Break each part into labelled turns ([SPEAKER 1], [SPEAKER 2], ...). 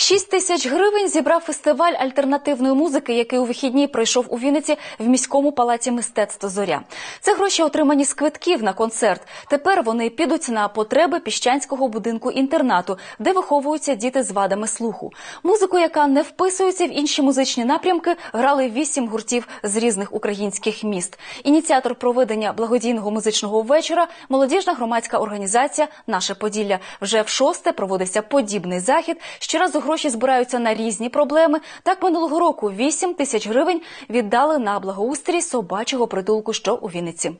[SPEAKER 1] 6 тисяч гривень зібрав фестиваль альтернативної музики, який у вихідні пройшов у Вінниці в міському палаці мистецтв Зоря. Це гроші отримані з квитків на концерт. Тепер вони підуть на потреби піщанського будинку інтернату, де виховуються діти з вадами слуху. Музику, яка не вписується в інші музичні напрямки, грали вісім гуртів з різних українських міст. Ініціатор проведення благодійного музичного вечора молодіжна громадська організація Наше Поділля вже в шосте проводився подібний захід. Щоразу гроші збираються на різні проблеми. Так минулого року 8 тисяч гривень віддали на благоустрій собачого притулку, що у Вінниці.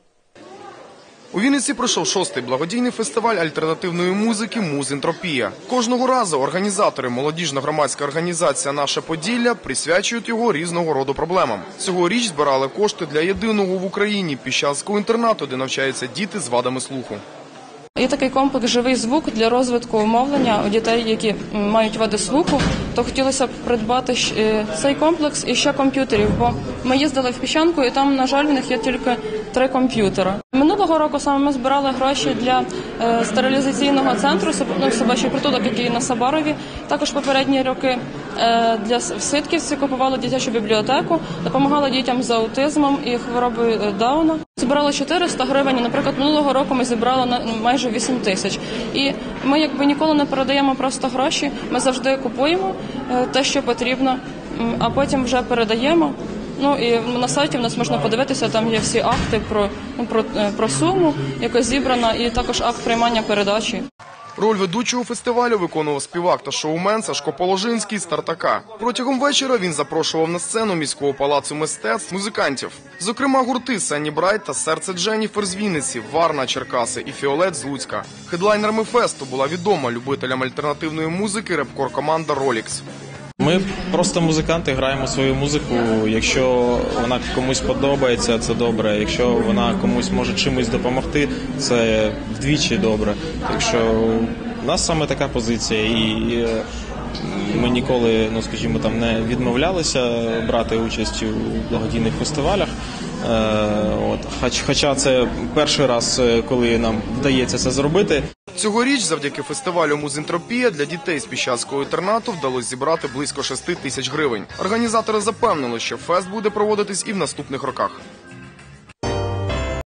[SPEAKER 2] У Вінниці пройшов шостий благодійний фестиваль альтернативної музики Музентропія. Кожного разу організатори молодіжна громадська організація Наше Поділля присвячують його різного роду проблемам. Цьогоріч збирали кошти для єдиного в Україні піщанського інтернату, де навчаються діти з вадами слуху.
[SPEAKER 3] Є такий комплекс живий звук для розвитку мовлення у дітей, які мають вади слуху. То хотілося б придбати е, цей комплекс і ще комп'ютерів, бо ми їздили в піщанку, і там, на жаль, в них є тільки три комп'ютера. Минулого року саме ми збирали гроші для е, стерилізаційного центру ну, собачий притулок, який на Сабарові. Також попередні роки е, для в Ситківці купували дитячу бібліотеку, допомагали дітям з аутизмом і хворобою Дауна. Збирали 400 гривень. Наприклад, минулого року ми зібрали на ну, майже 8 тисяч. І ми якби ніколи не передаємо просто гроші. Ми завжди купуємо е, те, що потрібно, а потім вже передаємо. Ну і на сайті в нас можна подивитися, там є всі акти про, ну, про, е, про суму, яка зібрана, і також акт приймання передачі.
[SPEAKER 2] Роль ведучого фестивалю виконував співак та шоумен Сашко Положинський з Тартака. Протягом вечора він запрошував на сцену міського палацу мистецтв музикантів. Зокрема, гурти Сенні Брайт та серце Дженніфер з Вінниці, Варна Черкаси і Фіолет з Луцька. Хедлайнерами фесту була відома любителям альтернативної музики репкор команда Ролікс.
[SPEAKER 4] Ми просто музиканти граємо свою музику. Якщо вона комусь подобається, це добре. Якщо вона комусь може чимось допомогти, це вдвічі добре. Так що у нас саме така позиція, і е, ми ніколи, ну скажімо, там не відмовлялися брати участь у благодійних фестивалях. Е, От, хоч, хоча це перший раз, е, коли нам вдається це зробити.
[SPEAKER 2] Цьогоріч, завдяки фестивалю Музентропія для дітей з піщанського інтернату вдалося зібрати близько 6 тисяч гривень. Організатори запевнили, що фест буде проводитись і в наступних роках.